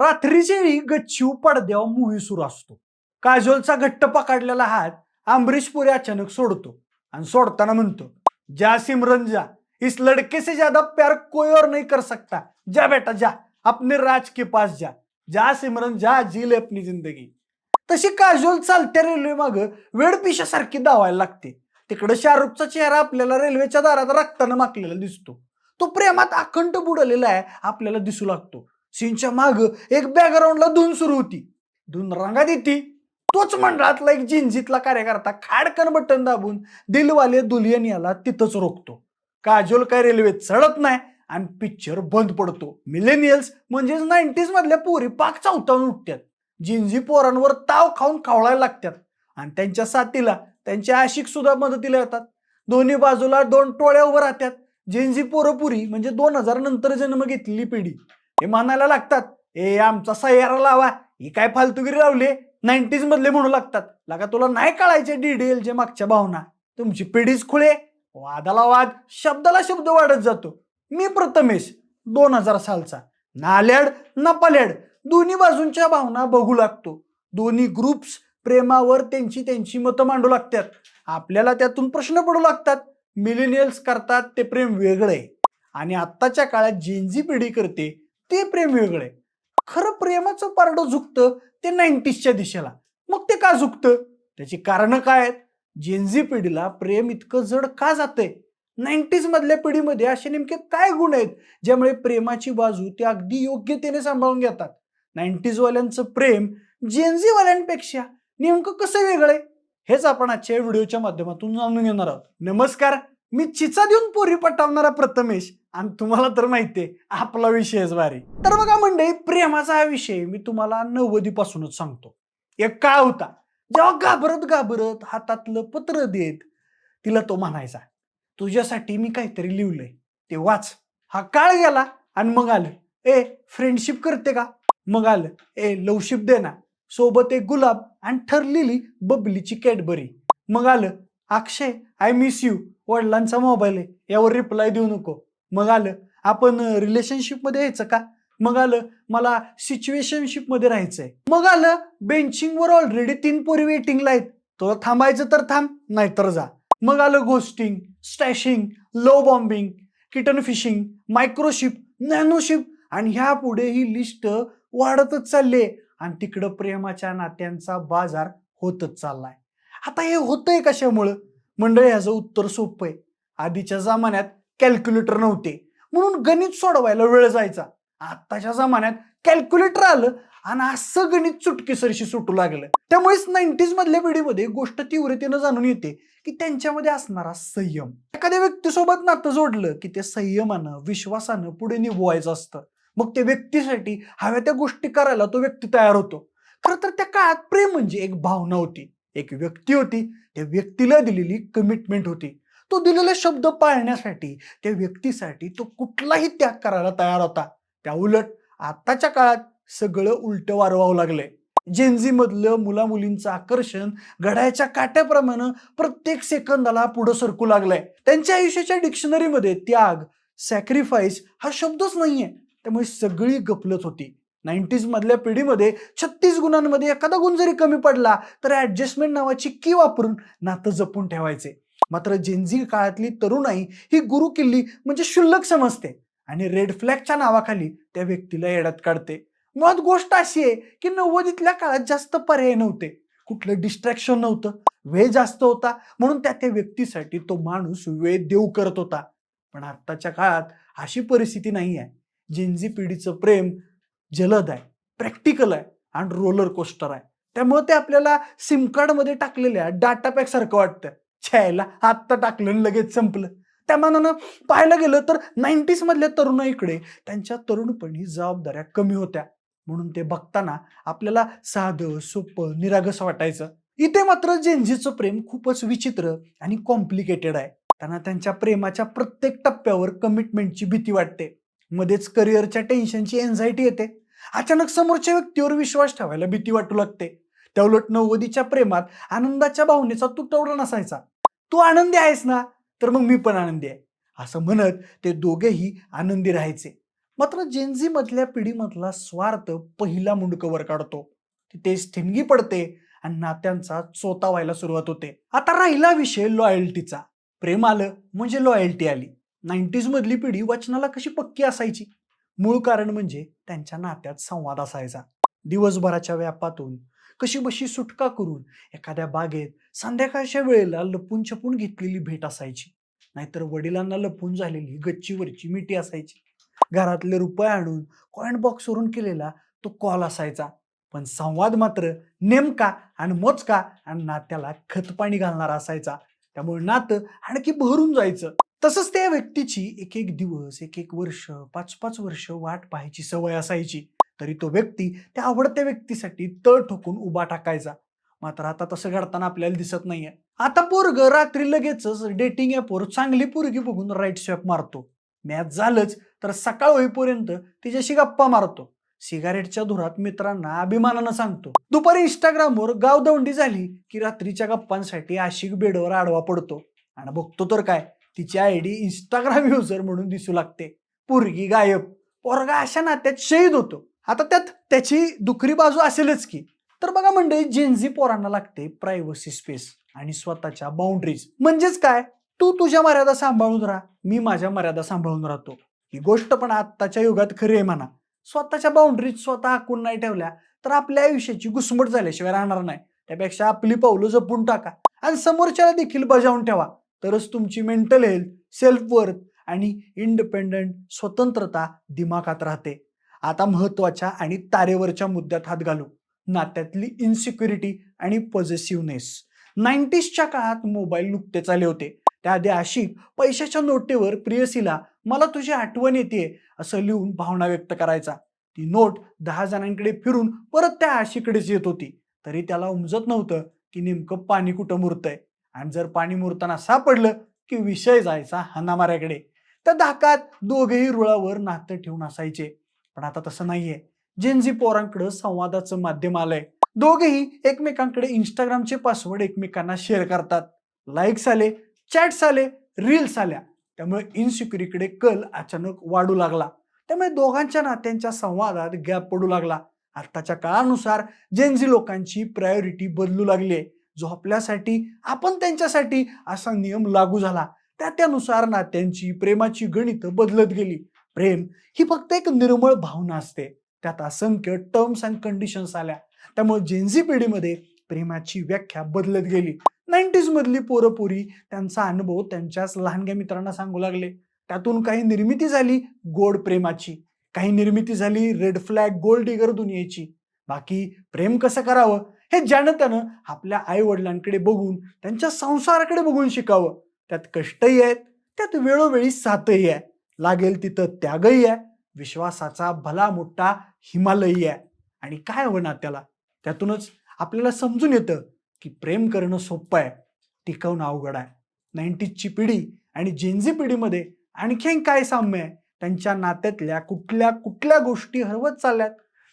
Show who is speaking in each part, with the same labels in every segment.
Speaker 1: रात्रीच्या वेळी गच्चीव पडद्यावर मूवी सुरू असतो. काजोलचा घट्ट पकडलेला हात अमरीश पुरे अचानक सोडतो आणि सोडताना म्हणतो जा सिमरन जा. इस लड़के से ज्यादा प्यार कोई और नहीं कर सकता. जा बेटा जा. अपने राज के पास जा. जा सिमरन जा. जील अपनी जिंदगी. तशी काजोल चालत्या रेल्वे माग वेडपिशासारखी धावायला लागते. तिकडे शाहरुखचा चेहरा आपल्याला रेल्वेच्या दारात रक्तानं माकलेला दिसतो. तो प्रेमात अखंड बुडलेला आहे आपल्याला दिसू लागतो. सीनच्या माग एक बॅकग्राऊंडला धून सुरू होती. धून रंगात देती तोच मंडळातला एक जिंजीतला कार्यकर्ता खाडकन बटन दाबून दिलवाले दुलियन याला तिथंच रोखतो. काजोल काय रेल्वेत चढत नाही आणि पिक्चर बंद पडतो. मिलेनियल्स म्हणजेच नाईन्टीज मधल्या पोरी पाक चावतावून उठतात जिंजी पोरांवर ताव खाऊन खावळायला लागतात आणि त्यांच्या साथीला त्यांचे आशिक सुद्धा मदतीला येतात. दोन्ही बाजूला दोन टोळ्या उभं राहतात जिंजी पोरपुरी म्हणजे दोन हजार नंतर जन्म घेतलेली पिढी. हे म्हणायला लागतात. ए आमचा सह्यारा लावा. ही काय फालतुगिरी लावली? नाईन्टीज मधले म्हणू लागतात. लगा तुला नाही कळायचे डीडीएल जे मागच्या भावना. तुमची पिढीच खुळे वादाला वाद शब्दाला शब्द वाढत जातो. मी प्रथमेश दोन हजार सालचा. नाल्याड ना पल्याड. दोन्ही बाजूंच्या भावना बघू लागतो. दोन्ही ग्रुप्स प्रेमावर त्यांची त्यांची मतं मांडू लागतात. आपल्याला त्यातून प्रश्न पडू लागतात. मिलेनियल्स करतात ते प्रेम वेगळं. आहे आणि आत्ताच्या काळात जेनजी पिढी करते ते प्रेम वेगळं. आहे खरं प्रेमाचं पारडं झुकतं ते नाईन्टीजच्या दिशेला. मग ते का झुकतं? त्याची कारणं काय आहेत? जेनझी पिढीला प्रेम इतकं जड का जातंय? नाईन्टीज मधल्या पिढीमध्ये असे नेमके काय गुण आहेत ज्यामुळे प्रेमाची बाजू ते अगदी योग्यतेने सांभाळून घेतात? नाईन्टीजवाल्यांचं प्रेम जेनझीवाल्यांपेक्षा नेमकं कसं वेगळं आहे? हेच आपण आजच्या व्हिडिओच्या माध्यमातून जाणून घेणार आहोत. नमस्कार! मी चिचा देऊन पोरी पटावणारा प्रथमेश आणि तुम्हाला तर माहितीये आपला विषयच भारी. तर बघा म्हणजे प्रेमाचा हा विषय मी तुम्हाला नव्वदीपासूनच सांगतो. एक काळ होता जेव्हा घाबरत घाबरत हातातलं पत्र देत तिला तो म्हणायचा तुझ्यासाठी मी काहीतरी लिहिलंय ते वाच. हा काळ गेला आणि मग आलं ए फ्रेंडशिप करते का? मग आलं ए लवशिप दे ना. सोबत एक गुलाब आणि ठरलेली बबलीची कॅडबरी. मग आलं अक्षय आय मिस यू वडिलांचा मोबाईल आहे. यावर रिप्लाय देऊ नको. मग आलं आपण रिलेशनशिपमध्ये यायचं का? मग आलं मला सिच्युएशनशिपमध्ये राहायचंय. मग आलं बेंचिंगवर ऑलरेडी तीन पोरी वेटिंगला आहेत. तुला थांबायचं तर थांब नाहीतर जा. मग आलं ghosting stashing love bombing kitten fishing microship nanoship आणि ह्या पुढे ही लिस्ट वाढतच चालली आहे आणि तिकडं प्रेमाच्या नात्यांचा बाजार होतच चाललाय. आता हे होतंय कशामुळं? मंडळी ह्याचं उत्तर सोपं आहे. आधीच्या जमान्यात कॅल्क्युलेटर नव्हते. म्हणून गणित सोडवायला वेळ जायचा. आत्ताच्या जमान्यात कॅल्क्युलेटर आलं आणि असं गणित चुटकीसरशी सुटू लागलं. त्यामुळेच नाईन्टीज मधल्या पिढीमध्ये गोष्ट तीव्रतेनं जाणून येते की त्यांच्यामध्ये असणारा संयम. एखाद्या व्यक्तीसोबत नातं जोडलं की ते संयमानं विश्वासानं पुढे निभवायचं असतं. मग ते व्यक्तीसाठी हव्या त्या गोष्टी करायला तो व्यक्ती तयार होतो. खरं तर त्या काळात प्रेम म्हणजे एक भावना होती. एक व्यक्ती होती त्या व्यक्तीला दिलेली कमिटमेंट होती. तो दिलेला शब्द पाळण्यासाठी त्या व्यक्तीसाठी तो कुठलाही त्याग करायला तयार होता. त्या उलट आताच्या काळात सगळं उलटं वारवावं लागलंय. जेनझी मधलं मुला मुलींचं आकर्षण घड्याच्या काट्याप्रमाणे प्रत्येक सेकंदाला पुढं सरकू लागलंय. त्यांच्या आयुष्याच्या डिक्शनरीमध्ये त्याग सॅक्रिफाईस हा शब्दच नाहीये. त्यामुळे सगळी गपलत होती. नाईन्टीज मधल्या पिढीमध्ये छत्तीस गुणांमध्ये एखादा गुण जरी कमी पडला तर ऍडजस्टमेंट नावाची की वापरून नातं जपून ठेवायचे. मात्र जेनझी काळातली तरुणाई ही गुरु किल्ली म्हणजे क्षुल्लक समजते आणि रेड फ्लॅगच्या नावाखाली त्या व्यक्तीला येड्यात काढते. मुळात गोष्ट अशी आहे की नव्वदीतल्या काळात जास्त पर्याय नव्हते. कुठलं डिस्ट्रॅक्शन नव्हतं. वेळ जास्त होता. म्हणून त्या त्या व्यक्तीसाठी तो माणूस वेळ देऊ करत होता. पण आत्ताच्या काळात अशी परिस्थिती नाही आहे जेनझी पिढीचं प्रेम जलद आहे प्रॅक्टिकल आहे आणि रोलर कोस्टर आहे. त्यामुळे ते आपल्याला सिम कार्डमध्ये टाकलेल्या डाटा पॅक सारखं वाटतं. छायला आत्ता टाकलं आणि लगेच संपलं. त्या मानानं पाहायला गेलं तर नाईन्टीज मधल्या तरुणाईकडे त्यांच्या तरुणपणी जबाबदाऱ्या कमी होत्या. म्हणून ते बघताना आपल्याला साधं सोपं निरागस वाटायचं. इथे मात्र जेन्झीचं प्रेम खूपच विचित्र आणि कॉम्प्लिकेटेड आहे. त्यांना त्यांच्या प्रेमाच्या प्रत्येक टप्प्यावर कमिटमेंटची भीती वाटते. मध्येच करिअरच्या टेन्शनची एन्झायटी येते. अचानक समोरच्या व्यक्तीवर विश्वास ठेवायला भीती वाटू लागते. त्या उलट नव्वदीच्या प्रेमात आनंदाच्या भावनेचा तुटवडा नसायचा. तू आनंदी आहेस ना तर मग मी पण आनंदी आहे. असं म्हणत ते दोघेही आनंदी राहायचे. मात्र जेनझी मधल्या पिढीमधला स्वार्थ पहिला मुंडकवर काढतो. तिथेच ठिणगी पडते आणि नात्यांचा चोता व्हायला सुरुवात होते. आता राहिला विषय लॉयल्टीचा प्रेम आलं म्हणजे लॉयल्टी आली. नाईन्टीजमधली पिढी वचनाला कशी पक्की असायची? मूळ कारण म्हणजे त्यांच्या नात्यात संवाद असायचा. दिवसभराच्या व्यापातून कशी बशी सुटका करून एखाद्या बागेत संध्याकाळच्या वेळेला लपून छपून घेतलेली भेट असायची. नाहीतर वडिलांना लपून झालेली गच्चीवरची मिठी असायची. घरातले रुपये आणून कॉइन बॉक्सवरून केलेला तो कॉल असायचा. पण संवाद मात्र नेमका आणि मोजका आणि नात्याला खतपाणी घालणारा असायचा. त्यामुळे नातं आणखी भरून जायचं. तसंच त्या व्यक्तीची एक एक दिवस एक एक वर्ष पाच पाच वर्ष वाट पाहायची सवय असायची. तरी तो व्यक्ती त्या आवडत्या व्यक्तीसाठी तळ ठोकून उभा टाकायचा. मात्र आता तसं घडताना आपल्याला दिसत नाहीये. आता पोरग रात्री लगेचच डेटिंग ॲपवर चांगली पोरगी बघून राईट स्वॅप मारतो. मॅच झालंच तर सकाळ होईपर्यंत तिच्याशी गप्पा मारतो. सिगारेटच्या धुरात मित्रांना अभिमानानं सांगतो. दुपारी इंस्टाग्रामवर गावदौंडी झाली की रात्रीच्या गप्पांसाठी आशिक बेडवर आडवा पडतो. आणि बघतो तर काय? तिची आयडी इंस्टाग्राम युजर म्हणून दिसू लागते. पोरगी गायब. पोरगा अशा नात्यात शहीद होतो. आता त्यात त्याची दुखरी बाजू असेलच की. तर बघा म्हणजे जेन्झी पोरांना लागते प्रायव्हसी स्पेस आणि स्वतःच्या बाउंड्रीज म्हणजेच काय? तू तुझ्या मर्यादा सांभाळून राहा. मी माझ्या मर्यादा सांभाळून राहतो. ही गोष्ट पण आत्ताच्या युगात खरी आहे म्हणा. स्वतःच्या बाउंड्रीज स्वतः हाकून नाही ठेवल्या तर आपल्या आयुष्याची घुसमट झाल्याशिवाय राहणार नाही. त्यापेक्षा आपली पावलं जपून टाका. आणि समोरच्याला देखील बजावून ठेवा. तरच तुमची मेंटल हेल्थ सेल्फ वर्थ आणि इंडिपेंडंट स्वतंत्रता दिमागात राहते. आता महत्त्वाच्या आणि तारेवरच्या मुद्द्यात हात घालू. नात्यातली इन्सिक्युरिटी आणि पॉझिटिव्हनेस नाईन्टीजच्या काळात मोबाईल नुकतेच आले होते. त्याआधी आशिक पैशाच्या नोटेवर प्रियसीला मला तुझी आठवण येते असं लिहून भावना व्यक्त करायचा. ती नोट दहा जणांकडे फिरून परत त्या आशीकडेच येत होती. तरी त्याला उमजत नव्हतं की नेमकं पाणी कुठं मुरतंय. आणि जर पाणी मुरताना सापडलं की विषय जायचा हनामाऱ्याकडे त्या धाकात दोघेही रुळावर नातं ठेवून असायचे. पण आता तसं नाहीये. जेनझी पोरांकडे संवादाचं माध्यम आलंय. दोघेही एकमेकांकडे इंस्टाग्रामचे पासवर्ड एकमेकांना शेअर करतात. लाईक्स आले चॅट्स आले रील्स आल्या. त्यामुळे इनसिक्युरिटीकडे कल अचानक वाढू लागला. त्यामुळे दोघांच्या नात्यांच्या संवादात गॅप पडू लागला. आत्ताच्या काळानुसार जेनझी लोकांची प्रायोरिटी बदलू लागली आहे जो आपल्यासाठी आपण त्यांच्यासाठी असा नियम लागू झाला. त्या त्यानुसार नात्यांची प्रेमाची गणित बदलत गेली. प्रेम ही फक्त एक निर्मळ भावना असते. त्यात असंख्य टर्म्स अँड कंडिशन्स आल्या. त्यामुळे जेन्झी पिढीमध्ये प्रेमाची व्याख्या बदलत गेली. नाईन्टीज मधली पोरपुरी त्यांचा अनुभव त्यांच्याच लहानग्या मित्रांना सांगू लागले. त्यातून काही निर्मिती झाली गोड प्रेमाची. काही निर्मिती झाली रेड फ्लॅग गोल्ड डिगर दुनियेची. बाकी प्रेम कसं करावं? हे ज्यानं त्यानं आपल्या आईवडिलांकडे बघून त्यांच्या संसाराकडे बघून शिकावं. त्यात कष्टही आहेत त्यात वेळोवेळी साथही आहे. लागेल तिथं त्यागही आहे विश्वासाचा भला मोठा हिमालयी आहे. आणि काय हवं ना त्याला त्यातूनच आपल्याला समजून येतं की प्रेम करणं सोपं आहे टिकवणं अवघड आहे. नाईन्टीजची पिढी आणि जेन्झी पिढीमध्ये आणखीन काय साम्य आहे? त्यांच्या नात्यातल्या कुठल्या कुठल्या गोष्टी हरवत चालल्यात?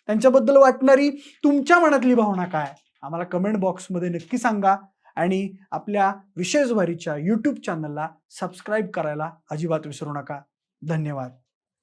Speaker 1: त्यांच्याबद्दल वाटणारी तुमच्या मनातली भावना काय आम्हाला कमेंट बॉक्समध्ये नक्की सांगा. आणि आपल्या विशेषवारीच्या यूट्यूब चॅनलला सबस्क्राईब करायला अजिबात विसरू नका. धन्यवाद.